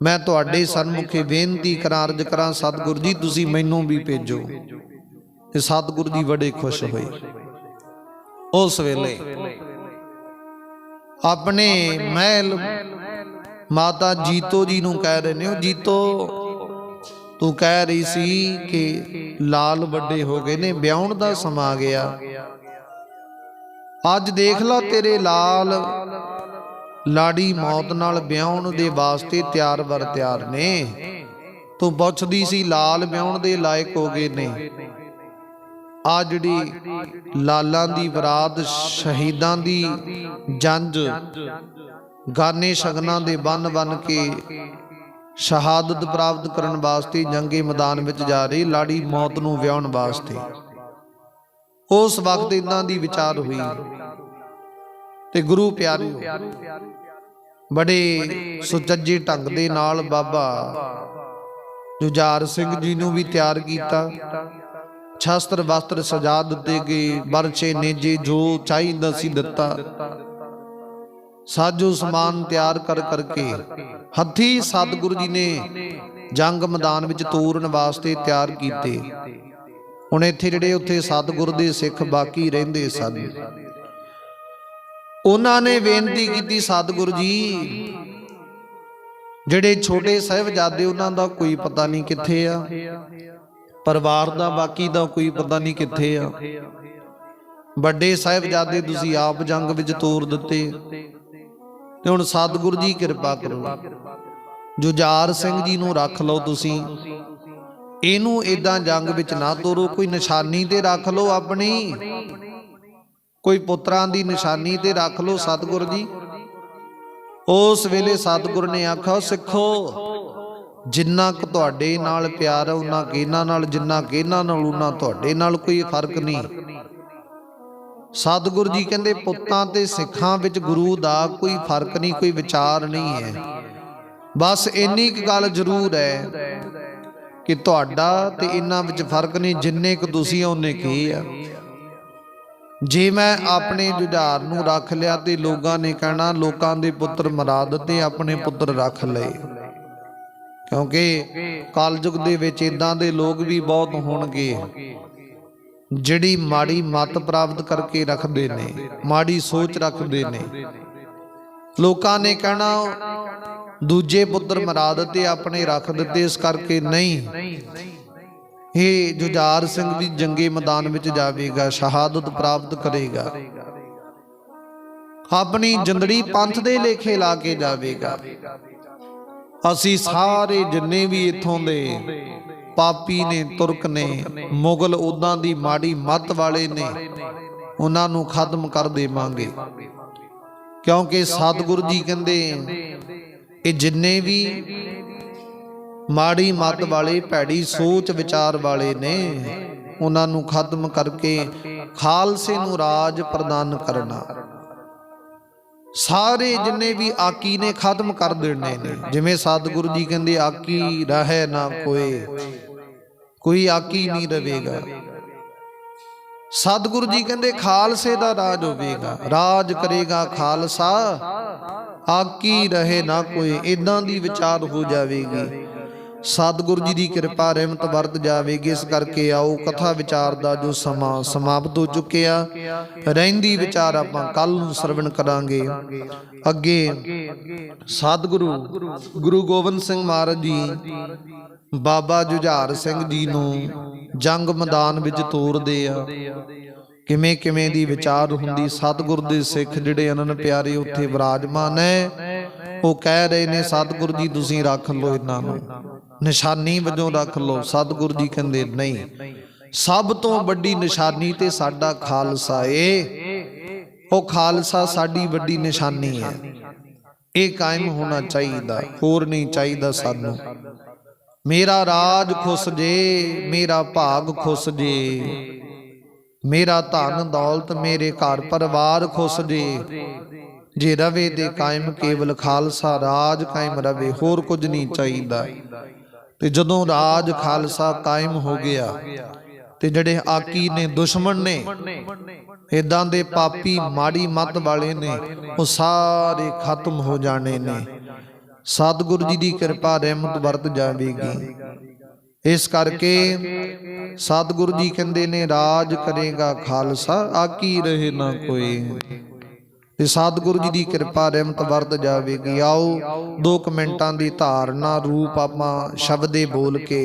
ਮੈਂ ਤੁਹਾਡੇ ਸਨਮੁਖੇ ਬੇਨਤੀ ਕਰਾਂ, ਅਰਜ ਕਰਾਂ, ਸਤਿਗੁਰ ਜੀ, ਤੁਸੀਂ ਮੈਨੂੰ ਵੀ ਭੇਜੋ ਤੇ ਸਤਿਗੁਰ ਜੀ ਬੜੇ ਖੁਸ਼ ਹੋਏ। ਉਸ ਵੇਲੇ ਆਪਣੇ ਮਹਿਲ ਮਾਤਾ ਜੀਤੋ ਜੀ ਨੂੰ ਕਹਿ ਰਹੇ ਨੇ ਉਹ ਜੀਤੋ ਤੂੰ ਕਹਿ ਰਹੀ ਸੀ ਕਿ ਲਾਲ ਵੱਡੇ ਹੋ ਗਏ ਨੇ ਵਿਆਹਣ ਦਾ ਸਮਾਂ ਆ ਗਿਆ। ਅੱਜ ਦੇਖ ਲਾ ਤੇਰੇ ਲਾਲ। ਲਾੜੀ ਮੌਤ ਨਾਲ ਵਿਆਹਣ ਦੇ ਵਾਸਤੇ ਤਿਆਰ ਵਰ ਤਿਆਰ ਨੇ। ਤੂੰ ਪੁੱਛਦੀ ਸੀ ਲਾਲ ਵਿਆਹਣ ਦੇ ਲਾਇਕ ਹੋ ਗਏ ਨੇ। ਆ ਜਿਹੜੀ ਲਾਲਾਂ ਦੀ ਬਰਾਤ ਸ਼ਹੀਦਾਂ ਦੀ ਜੰਜ ਗਾਨੇ ਸ਼ਗਨਾਂ ਦੇ ਬੰਨ ਬੰਨ ਕੇ ਸ਼ਹਾਦਤ ਪ੍ਰਾਪਤ ਕਰਨ ਵਾਸਤੇ ਜੰਗੇ ਮੈਦਾਨ ਵਿੱਚ ਜਾ ਰਹੀ ਲਾੜੀ ਮੌਤ ਨੂੰ ਵਿਆਹਣ ਵਾਸਤੇ। ਉਸ ਵਕਤ ਇਦਾਂ ਦੀ ਵਿਚਾਰ ਹੋਈ। ਤੇ ਗੁਰੂ ਪਿਆਰਿਓ, ਬੜੇ ਸੁਚੱਜੇ ਢੰਗ ਦੇ ਨਾਲ ਬਾਬਾ ਜੁਝਾਰ ਸਿੰਘ ਜੀ ਨੂੰ ਵੀ ਤਿਆਰ ਕੀਤਾ। ਸ਼ਾਸਤਰ ਵਸਤਰ ਸਜਾ ਦਿੱਤੇ ਗਏ। ਵਰਚੇ ਨੇਜੇ ਜੋ ਚਾਹੀਦਾ ਸੀ ਦਿੱਤਾ। ਸਾਜੋ ਸਮਾਨ ਤਿਆਰ ਕਰ ਕਰਕੇ ਹੱਥੀ ਸਤਿਗੁਰੂ ਜੀ ਨੇ ਜੰਗ ਮੈਦਾਨ ਵਿੱਚ ਤੋਰਨ ਵਾਸਤੇ ਤਿਆਰ ਕੀਤੇ। ਹੁਣ ਇੱਥੇ ਜਿਹੜੇ ਉੱਥੇ ਸਤਿਗੁਰ ਦੇ ਸਿੱਖ ਬਾਕੀ ਰਹਿੰਦੇ ਸਨ। ਉਹਨਾਂ ਨੇ ਬੇਨਤੀ ਕੀਤੀ, ਸਤਿਗੁਰੂ ਜੀ, ਜਿਹੜੇ ਛੋਟੇ ਸਾਹਿਬਜ਼ਾਦੇ, ਉਹਨਾਂ ਦਾ ਕੋਈ ਪਤਾ ਨਹੀਂ ਕਿੱਥੇ ਆ? ਪਰਿਵਾਰ ਦਾ, ਬਾਕੀ ਦਾ ਕੋਈ ਪਤਾ ਨਹੀਂ ਕਿੱਥੇ ਆ। ਵੱਡੇ ਸਾਹਿਬਜ਼ਾਦੇ ਤੁਸੀਂ ਆਪ ਜੰਗ ਵਿੱਚ ਤੋਰ ਦਿੱਤੇ। ਤੇ ਹੁਣ ਸਤਿਗੁਰੂ ਜੀ ਕਿਰਪਾ ਕਰੋ। ਜੁਝਾਰ ਸਿੰਘ ਜੀ ਨੂੰ ਰੱਖ ਲਓ ਤੁਸੀਂ, ਇਹਨੂੰ ਇਦਾਂ ਜੰਗ ਵਿੱਚ ਨਾ ਤੋਰੋ। ਕੋਈ ਨਿਸ਼ਾਨੀ ਤੇ ਰੱਖ ਲਓ ਆਪਣੀ। ਕੋਈ ਪੁੱਤਰਾਂ ਦੀ ਨਿਸ਼ਾਨੀ ਤੇ ਰੱਖ ਲਓ ਸਤਿਗੁਰੂ ਜੀ। ਉਸ ਵੇਲੇ ਸਤਿਗੁਰ ਨੇ ਆਖਿਆ, ਸਿੱਖੋ। ਜਿੰਨਾ ਕੁ ਤੁਹਾਡੇ ਨਾਲ ਪਿਆਰ ਹੈ ਉਹਨਾਂ ਕਿਹਨਾਂ ਨਾਲ, ਜਿੰਨਾ ਕਿਹਨਾਂ ਨਾਲ, ਉਹਨਾਂ ਤੁਹਾਡੇ ਨਾਲ ਕੋਈ ਫ਼ਰਕ ਨਹੀਂ। ਸਤਿਗੁਰੂ ਜੀ ਕਹਿੰਦੇ, ਪੁੱਤਾਂ ਤੇ ਸਿੱਖਾਂ ਵਿੱਚ ਗੁਰੂ ਦਾ ਕੋਈ ਫ਼ਰਕ ਨਹੀਂ, ਕੋਈ ਵਿਚਾਰ ਨਹੀਂ ਹੈ। ਬਸ ਇੰਨੀ ਕੁ ਗੱਲ ਜ਼ਰੂਰ ਹੈ ਕਿ ਤੁਹਾਡਾ ਤੇ ਇਹਨਾਂ ਵਿੱਚ ਫ਼ਰਕ ਨਹੀਂ, ਜਿੰਨੇ ਕੁ ਤੁਸੀਂ ਉਹਨੇ ਕੀ ਆ। ਜੇ ਮੈਂ ਆਪਣੇ ਜੁਝਾਰ ਨੂੰ ਰੱਖ ਲਿਆ ਤੇ ਲੋਕਾਂ ਨੇ ਕਹਿਣਾ, ਲੋਕਾਂ ਦੇ ਪੁੱਤਰ ਮਰਾ ਦਿੱਤੇ, ਆਪਣੇ ਪੁੱਤਰ ਰੱਖ ਲਏ। ਕਿਉਂਕਿ ਕਲਯੁਗ ਦੇ ਵਿੱਚ ਇਦਾਂ ਦੇ ਲੋਕ ਵੀ ਬਹੁਤ ਹੋਣਗੇ, ਜਿਹੜੀ ਮਾੜੀ ਮਤ ਪ੍ਰਾਪਤ ਕਰਕੇ ਰੱਖਦੇ ਨੇ, ਮਾੜੀ ਸੋਚ ਰੱਖਦੇ ਨੇ। ਲੋਕਾਂ ਨੇ ਕਹਿਣਾ, ਦੂਜੇ ਪੁੱਤਰ ਮਰਾ ਦਿੱਤੇ, ਆਪਣੇ ਰੱਖ ਦਿੱਤੇ, ਇਸ ਕਰਕੇ ਨਹੀਂ। ਇਹ ਜੁਝਾਰ ਸਿੰਘ ਵੀ ਜੰਗੇ ਮੈਦਾਨ ਵਿੱਚ ਜਾਵੇਗਾ, ਸ਼ਹਾਦਤ ਪ੍ਰਾਪਤ ਕਰੇਗਾ। ਆਪਣੀ ਜੰਦੜੀ ਪੰਥ ਦੇ ਲੇਖੇ ਲਾ ਕੇ ਜਾਵੇਗਾ। ਅਸੀਂ ਸਾਰੇ ਜਿੰਨੇ ਵੀ ਇੱਥੋਂ ਦੇ ਪਾਪੀ ਨੇ, ਤੁਰਕ ਨੇ, ਮੁਗਲ ਉਦਾਂ ਦੀ ਮਾੜੀ ਮੱਤ ਵਾਲੇ ਨੇ, ਉਹਨਾਂ ਨੂੰ ਖਤਮ ਕਰ ਦੇਵਾਂਗੇ। ਕਿਉਂਕਿ ਸਤਿਗੁਰੂ ਜੀ ਕਹਿੰਦੇ ਇਹ ਜਿੰਨੇ ਵੀ ਮਾੜੀ ਮੱਤ ਵਾਲੇ, ਭੈੜੀ ਸੋਚ ਵਿਚਾਰ ਵਾਲੇ ਨੇ, ਉਹਨਾਂ ਨੂੰ ਖਤਮ ਕਰਕੇ ਖਾਲਸੇ ਨੂੰ ਰਾਜ ਪ੍ਰਦਾਨ ਕਰਨਾ। ਸਾਰੇ ਜਿੰਨੇ ਵੀ ਆਕੀ ਨੇ ਖਤਮ ਕਰ ਦੇਣੇ ਨੇ। ਜਿਵੇਂ ਸਤਿਗੁਰੂ ਜੀ ਕਹਿੰਦੇ, ਆਕੀ ਰਹੇ ਨਾ ਕੋਏ, ਕੋਈ ਆਕੀ ਨਹੀਂ ਰਵੇਗਾ ਸਤਿਗੁਰੂ ਜੀ ਕਹਿੰਦੇ, ਖਾਲਸੇ ਦਾ ਰਾਜ ਹੋਵੇਗਾ। ਰਾਜ ਕਰੇਗਾ ਖਾਲਸਾ। ਆਕੀ ਰਹੇ ਨਾ ਕੋਈ ਇਦਾਂ ਦੀ ਵਿਚਾਰ ਹੋ ਜਾਵੇਗੀ। ਸਤਿਗੁਰੂ ਜੀ ਦੀ ਕਿਰਪਾ ਰਹਿਮਤ ਵਰਤ ਜਾਵੇਗੀ ਇਸ ਕਰਕੇ ਆਓ ਕਥਾ ਵਿਚਾਰ ਦਾ ਜੋ ਸਮਾਂ ਸਮਾਪਤ ਹੋ ਚੁੱਕਿਆ ਰਹਿੰਦੀ ਵਿਚਾਰ ਆਪਾਂ ਕੱਲ ਨੂੰ ਸਰਵਣ ਕਰਾਂਗੇ। ਅੱਗੇ ਸਤਿਗੁਰੂ ਗੁਰੂ ਗੋਬਿੰਦ ਸਿੰਘ ਮਹਾਰਾਜ ਜੀ ਬਾਬਾ ਜੁਝਾਰ ਸਿੰਘ ਜੀ ਨੂੰ ਜੰਗ ਮੈਦਾਨ ਵਿੱਚ ਤੋਰਦੇ ਆ। ਕਿਵੇਂ ਕਿਵੇਂ ਦੀ ਵਿਚਾਰ ਹੁੰਦੀ ਸਤਿਗੁਰ ਦੇ ਸਿੱਖ ਜਿਹੜੇ ਅਨੰਨ ਪਿਆਰੇ ਉੱਥੇ ਵਿਰਾਜਮਾਨ ਹੈ ਉਹ ਕਹਿ ਰਹੇ ਨੇ ਸਤਿਗੁਰ ਜੀ ਤੁਸੀਂ ਰੱਖ ਲਓ ਇਹਨਾਂ ਨੂੰ। ਨਿਸ਼ਾਨੀ ਵਜੋਂ ਰੱਖ ਲਓ, ਸਤਿਗੁਰ ਜੀ ਕਹਿੰਦੇ ਨਹੀਂ। ਸਭ ਤੋਂ ਵੱਡੀ ਨਿਸ਼ਾਨੀ ਤੇ ਸਾਡਾ ਖਾਲਸਾ ਏ। ਉਹ ਖਾਲਸਾ ਸਾਡੀ ਵੱਡੀ ਨਿਸ਼ਾਨੀ ਹੈ ਇਹ ਕਾਇਮ ਹੋਣਾ ਚਾਹੀਦਾ, ਹੋਰ ਨਹੀਂ ਚਾਹੀਦਾ ਸਾਨੂੰ। ਮੇਰਾ ਰਾਜ ਖੁੱਸ ਜੇ, ਮੇਰਾ ਭਾਗ ਖੁੱਸ ਜੇ। ਮੇਰਾ ਧਨ ਦੌਲਤ, ਮੇਰੇ ਘਰ ਪਰਿਵਾਰ ਖੁੱਸ ਜੇ। ਜੇ ਰਵੇ ਦੇ ਕਾਇਮ ਕੇਵਲ ਖਾਲਸਾ, ਰਾਜ ਕਾਇਮ ਰਵੇ, ਹੋਰ ਕੁਝ ਨਹੀਂ ਚਾਹੀਦਾ। ਤੇ ਜਦੋਂ ਰਾਜ ਖਾਲਸਾ ਕਾਇਮ ਹੋ ਗਿਆ ਤੇ ਜਿਹੜੇ ਆਕੀ ਨੇ, ਦੁਸ਼ਮਣ ਨੇ ਇਦਾਂ ਦੇ ਪਾਪੀ ਮਾੜੀ ਮੱਤ ਵਾਲੇ ਨੇ, ਉਹ ਸਾਰੇ ਖਤਮ ਹੋ ਜਾਣੇ ਨੇ। ਸਤਿਗੁਰੂ ਜੀ ਦੀ ਕਿਰਪਾ ਰਹਿਮਤ ਵਰਤ ਜਾਵੇਗੀ। ਇਸ ਕਰਕੇ ਸਤਿਗੁਰੂ ਜੀ ਕਹਿੰਦੇ ਨੇ, ਰਾਜ ਕਰੇਗਾ ਖਾਲਸਾ, ਆਕੀ ਰਹੇ ਨਾ ਕੋਈ। ਤੇ ਸਤਿਗੁਰੂ ਜੀ ਦੀ ਕਿਰਪਾ, ਰਹਿਮਤ ਵਰਤ ਜਾਵੇਗੀ। ਆਓ, ਦੋ ਕਮੈਂਟਾਂ ਦੀ ਧਾਰਨਾ, ਰੂਪ ਆਪਾਂ ਸ਼ਬਦੇ ਬੋਲ ਕੇ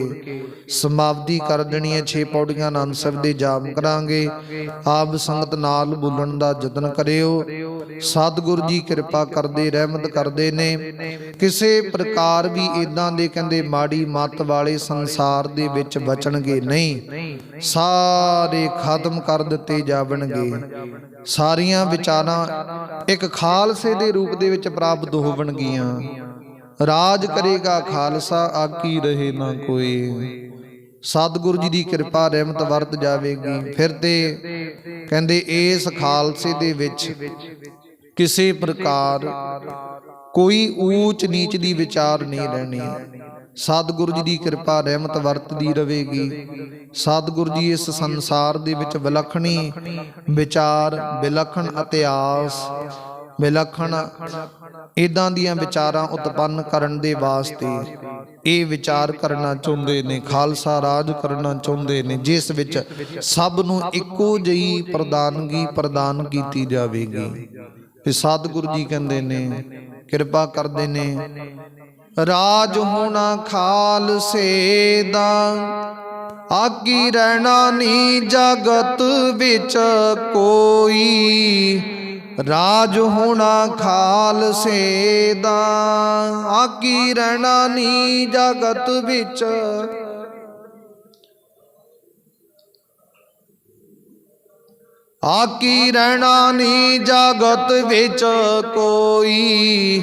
ਸਮਾਪਤੀ ਕਰ ਦੇਣੀ ਹੈ। 6 ਪੌੜੀਆਂ ਆਨੰਦ ਸਾਹਿਬ ਦੇ ਜਾਪ ਕਰਾਂਗੇ। ਆਪ ਸੰਗਤ ਨਾਲ ਬੋਲਣ ਦਾ ਯਤਨ ਕਰਿਓ। ਸਤਿਗੁਰੂ ਜੀ ਕਿਰਪਾ ਕਰਦੇ, ਰਹਿਮਤ ਕਰਦੇ ਨੇ। ਕਿਸੇ ਪ੍ਰਕਾਰ ਵੀ ਇਦਾਂ ਦੇ ਕਹਿੰਦੇ ਮਾੜੀ ਮੱਤ ਵਾਲੇ ਸੰਸਾਰ ਦੇ ਵਿੱਚ ਬਚਣਗੇ ਨਹੀਂ। ਸਾਰੇ ਖਤਮ ਕਰ ਦਿੱਤੇ ਜਾਵਣਗੇ। ਸਾਰੀਆਂ ਵਿਚਾਰਾਂ ਇੱਕ ਖਾਲਸੇ ਦੇ ਰੂਪ ਦੇ ਵਿੱਚ ਪ੍ਰਾਪਤ ਹੋਵਣਗੀਆਂ ਰਾਜ ਕਰੇਗਾ ਖਾਲਸਾ, ਆਕੀ ਰਹੇ ਨਾ ਕੋਈ। ਸਤਿਗੁਰੂ ਜੀ ਦੀ ਕਿਰਪਾ ਰਹਿਮਤ ਵਰਤ ਜਾਵੇਗੀ। ਫਿਰ ਤੇ ਕਹਿੰਦੇ, ਇਸ ਖਾਲਸੇ ਦੇ ਵਿੱਚ ਕਿਸੇ ਪ੍ਰਕਾਰ ਕੋਈ ਊਚ ਨੀਚ ਦੀ ਵਿਚਾਰ ਨਹੀਂ ਰਹਿਣੀ। ਸਤਿਗੁਰੂ ਜੀ ਦੀ ਕਿਰਪਾ ਰਹਿਮਤ ਵਰਤਦੀ ਰਹੇਗੀ। ਸਤਿਗੁਰੂ ਜੀ ਇਸ ਸੰਸਾਰ ਦੇ ਵਿੱਚ ਵਿਲੱਖਣੀ ਵਿਚਾਰ, ਵਿਲੱਖਣ ਇਤਿਹਾਸ, ਵਿਲੱਖਣ ਇਦਾਂ ਦੀਆਂ ਵਿਚਾਰਾਂ ਉਤਪੰਨ ਕਰਨ ਦੇ ਵਾਸਤੇ ਇਹ ਵਿਚਾਰ ਕਰਨਾ ਚਾਹੁੰਦੇ ਨੇ, ਖਾਲਸਾ ਰਾਜ ਕਰਨਾ ਚਾਹੁੰਦੇ ਨੇ, ਜਿਸ ਵਿੱਚ ਸਭ ਨੂੰ ਇੱਕੋ ਜਿਹੀ ਪ੍ਰਦਾਨਗੀ ਪ੍ਰਦਾਨ ਕੀਤੀ ਜਾਵੇਗੀ। ਤੇ ਸਤਿਗੁਰੂ ਜੀ ਕਹਿੰਦੇ ਨੇ, ਕਿਰਪਾ ਕਰਦੇ ਨੇ ਰਾਜ ਹੋਣਾ ਖਾਲਸੇ ਦਾ। ਆਗੀ ਰਹਿਣਾ ਨੀ ਜਗਤ ਵਿੱਚ ਕੋਈ। ਰਾਜ ਹੋਣਾ ਖਾਲਸੇ ਦਾ। ਆਗੀ ਰਹਿਣਾ ਨੀ ਜਗਤ ਵਿੱਚ। ਆਕੀ ਰਹਿਣਾ ਨੀ ਜਗਤ ਵਿੱਚ ਕੋਈ।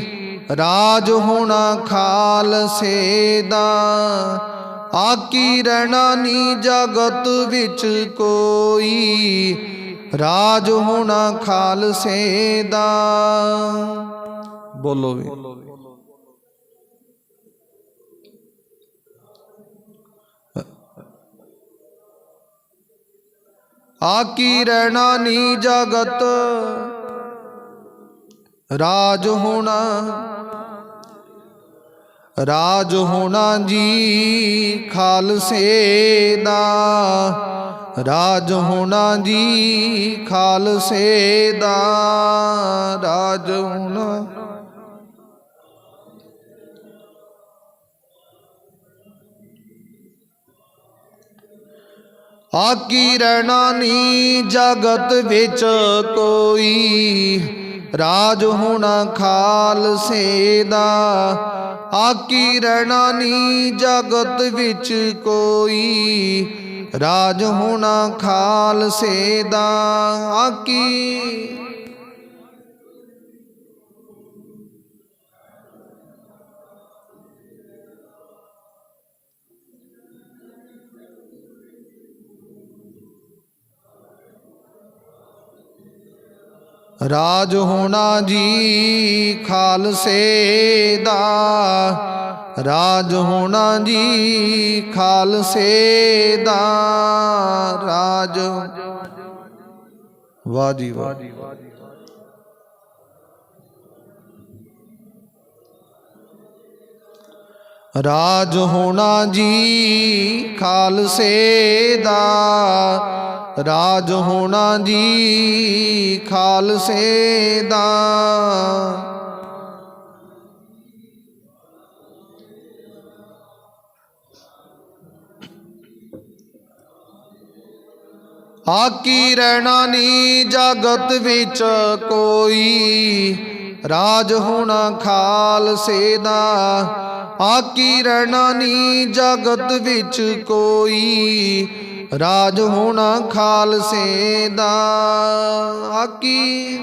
ਰਾਜ ਹੋਣਾ ਖਾਲਸੇ ਦਾ, ਆਕੀ ਰਹਿਣਾ ਨੀ ਜਗਤ ਵਿੱਚ ਕੋਈ। ਰਾਜ ਹੋਣਾ ਖਾਲਸੇ ਦਾ। ਬੋਲੋ ਵੀ। ਆਕੀ ਰਹਿਣਾ ਨੀ ਜਗਤ ਰਾਜ ਹੋਣਾ ਰਾਜ ਹੋਣਾ ਜੀ ਖਾਲਸੇ ਦਾ, ਰਾਜ ਹੋਣਾ ਜੀ ਖਾਲਸੇ ਦਾ, ਰਾਜ ਹੋਣਾ। ਆਕੀ ਰਹਿਣਾ ਨੀ ਜਗਤ ਵਿੱਚ ਕੋਈ। ਰਾਜ ਹੋਣਾ ਖਾਲਸੇ ਦਾ, ਆਕੀ ਰਹਿਣਾ ਨੀ ਜਗਤ ਵਿੱਚ ਕੋਈ। ਰਾਜ ਹੋਣਾ ਖਾਲਸੇ ਦਾ, ਆਕੀ ਰਾਜ ਹੋਣਾ ਜੀ ਖਾਲਸੇ ਦਾ, ਰਾਜ ਹੋਣਾ ਜੀ ਖਾਲਸੇ ਦਾ, ਰਾਜ ਵਾਹ ਜੀ ਵਾਹ। ਰਾਜ ਹੋਣਾ ਜੀ ਖਾਲਸੇ ਦਾ ਰਾਜ ਹੋਣਾ ਜੀ ਖਾਲਸੇ ਦਾ। ਆਕੀ ਰਹਿਣਾ ਨੀ ਜਗਤ ਵਿੱਚ ਕੋਈ, ਰਾਜ ਹੋਣਾ ਖਾਲਸੇ ਦਾ। ਆਕੀ ਰਹਿਣਾ ਨੀ ਜਗਤ ਵਿੱਚ ਕੋਈ ਰਾਜ ਹੋਣਾ ਖਾਲਸੇ ਦਾ। ਆਕੀ।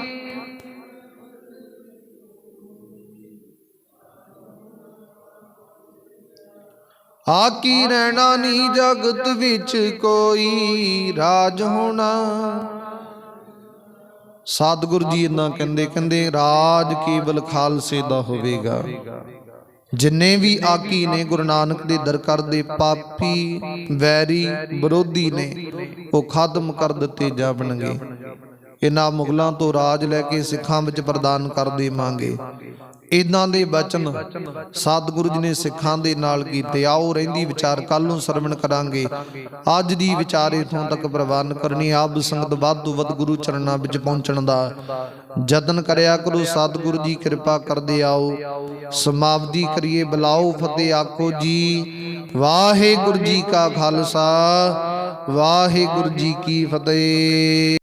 ਆਕੀ ਰਹਿਣਾ ਨੀ ਜਗਤ ਵਿੱਚ ਕੋਈ, ਰਾਜ ਹੋਣਾ। ਸਤਿਗੁਰੂ ਜੀ ਇਦਾਂ ਕਹਿੰਦੇ ਕਹਿੰਦੇ ਰਾਜ ਕੇਵਲ ਖਾਲਸੇ ਦਾ ਹੋਵੇਗਾ। ਜਿੰਨੇ ਵੀ ਆਕੀ ਨੇ ਗੁਰੂ ਨਾਨਕ ਦੇ ਦਰ ਦੇ ਪਾਪੀ, ਵੈਰੀ, ਵਿਰੋਧੀ ਨੇ, ਉਹ ਖਤਮ ਕਰ ਦਿੱਤੇ ਜਾਵਣਗੇ। ਇਹਨਾਂ ਮੁਗਲਾਂ ਤੋਂ ਰਾਜ ਲੈ ਕੇ ਸਿੱਖਾਂ ਵਿੱਚ ਪ੍ਰਦਾਨ ਕਰ ਦੇਵਾਂਗੇ ਇਦਾਂ ਦੇ ਬਚਨ ਸਤਿਗੁਰੂ ਜੀ ਨੇ ਸਿੱਖਾਂ ਦੇ ਨਾਲ ਕੀਤੇ। ਆਓ ਰਹਿੰਦੀ ਵਿਚਾਰ ਕੱਲ ਨੂੰ ਸਰਵਣ ਕਰਾਂਗੇ। ਅੱਜ ਦੀ ਵਿਚਾਰ ਇਥੋਂ ਤੱਕ ਪ੍ਰਵਾਨ ਕਰਨੀ, ਆਪ ਸੰਗਤ ਵੱਧ ਤੋਂ ਵੱਧ ਗੁਰੂ ਚਰਨਾਂ ਵਿੱਚ ਪਹੁੰਚਣ ਦਾ ਯਤਨ ਕਰਿਆ ਕਰੋ। ਸਤਿਗੁਰੂ ਜੀ ਕਿਰਪਾ ਕਰਦੇ ਆਓ। ਸਮਾਪਤੀ ਕਰੀਏ। ਬੁਲਾਓ ਫਤਿਹ, ਆਖੋ ਜੀ, ਵਾਹਿਗੁਰੂ ਜੀ ਕਾ ਖਾਲਸਾ, ਵਾਹਿਗੁਰੂ ਜੀ ਕੀ ਫਤਿਹ।